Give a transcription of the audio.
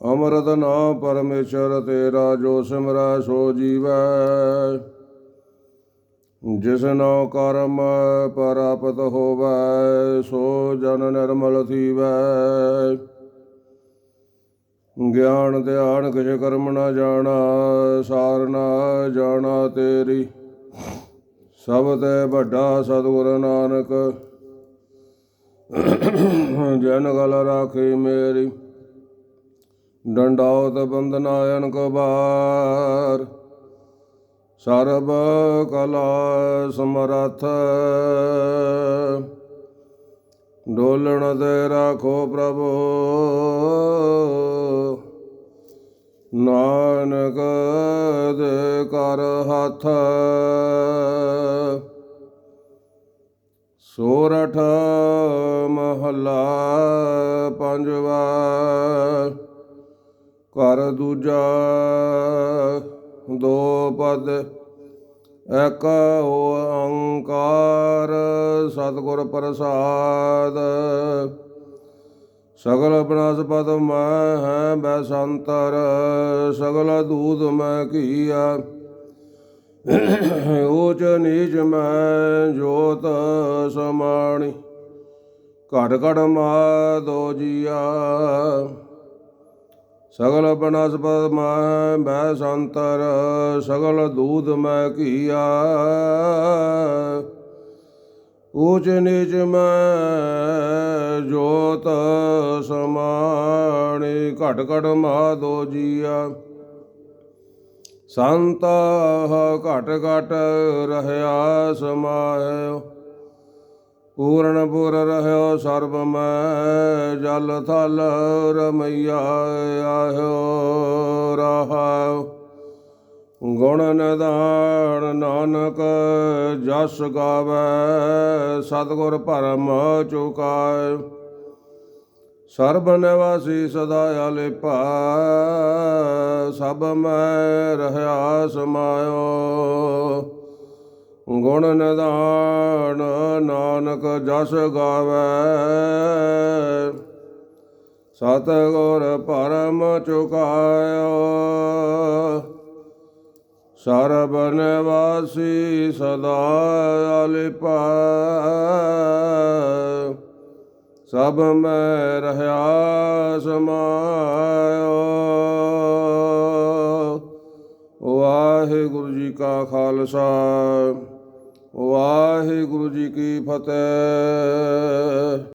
ਅਮਰਤ ਨਾਮ ਪਰਮੇਸ਼ਰ ਤੇਰਾ ਜੋ ਸਿਮਰੈ ਸੋ ਜੀਵੈ। ਜਿਸ ਨੋ ਕਰਮ ਪ੍ਰਾਪਤ ਹੋਵੈ, ਸੋ ਜਨ ਨਿਰਮਲ ਥੀਵੈ। ਗਿਆਨ ਧਿਆਨ ਕਿਛ ਕਰਮ ਨਾ ਜਾਣਾ, ਸਾਰ ਨਾ ਜਾਣਾ ਤੇਰੀ। ਸਭ ਤੇ ਵੱਡਾ ਸਤਿਗੁਰ ਨਾਨਕ, ਜਨ ਗਲ ਰਾਖੀ ਮੇਰੀ। ਡੰਡਾਉਤ ਬੰਦਨਾਇਨ ਕੋ ਬਾਰ। ਸਰਬ ਕਲਾ ਸਮਰੱਥ। ਡੋਲਣ ਤੇ ਰਾਖੋ ਪ੍ਰਭੂ। ਨਾਨਕ ਦੇ ਕਰ ਹੱਥ। ਸੋਰਠ ਮਹੱਲਾ ਪੰਜਵਾ। ਪਰ ਦੂਜਾ ਦੋ ਪਦ, ਇਕ ਓੰਕਾਰ ਸਤਿਗੁਰ ਪ੍ਰਸਾਦ। ਸਗਲ ਬਨਸਪਤ ਮੈਂ ਹੈ ਬੈਸੰਤਰ ਸਗਲ ਦੂਤ ਮੈਂ ਕੀਆ। ਊਚ ਨੀਚ ਮੈਂ ਜੋਤ ਸਮਾਣੀ ਘਟ ਘਟ ਮਾਦੋ ਜੀਆ। ਸਗਲ ਬਨਸਪਤ ਮੈਂ ਬੈ ਸੰਤਰ, ਸਗਲ ਦੂਧ ਮੈਂ ਕੀਆ। ਊਚ ਨੀਚ ਮੈਂ ਜੋਤ ਸਮਾਣੀ, ਘਟ ਘਟ ਮਾਦੋ ਜੀਆ। ਸੰਤ ਘਟ ਘਟ ਰਹਿਆ ਸਮਾਇਓ। ਪੂਰਨ ਪੁਰ ਰਹਿਓ ਸਰਬ ਮੈਂ, ਜਲ ਥਲ ਰਮਈਆ ਆਇਓ ਰਹਾਉ। ਗੁਣ ਨਿਧਾਨ ਨਾਨਕ, ਜਸ ਗਾਵੇ, ਸਤਿਗੁਰ ਭਰਮ ਚੁਕਾਏ ਸਰਬ ਨਿਵਾਸੀ ਸਦਾ ਅਲਿਪਾ, ਸਭ ਮੈਂ ਰਹਿਆ ਸਮਾਇਓ। ਗੁਣ ਨਿਧਾਨ ਨਾਨਕ ਜਸ ਗਾਵੇ। ਸਤਿਗੁਰ ਪਰਮ ਚੁਕਾਇਓ। ਸਰਬ ਨਿਵਾਸੀ ਸਦਾ ਅਲਿਪਾ। ਸਭ ਮੈਂ ਰਹਾ ਸਮਾਇਓ। ਵਾਹਿਗੁਰੂ ਜੀ ਕਾ ਖਾਲਸਾ। ਵਾਹਿਗੁਰੂ ਜੀ ਕੀ ਫਤਿਹ।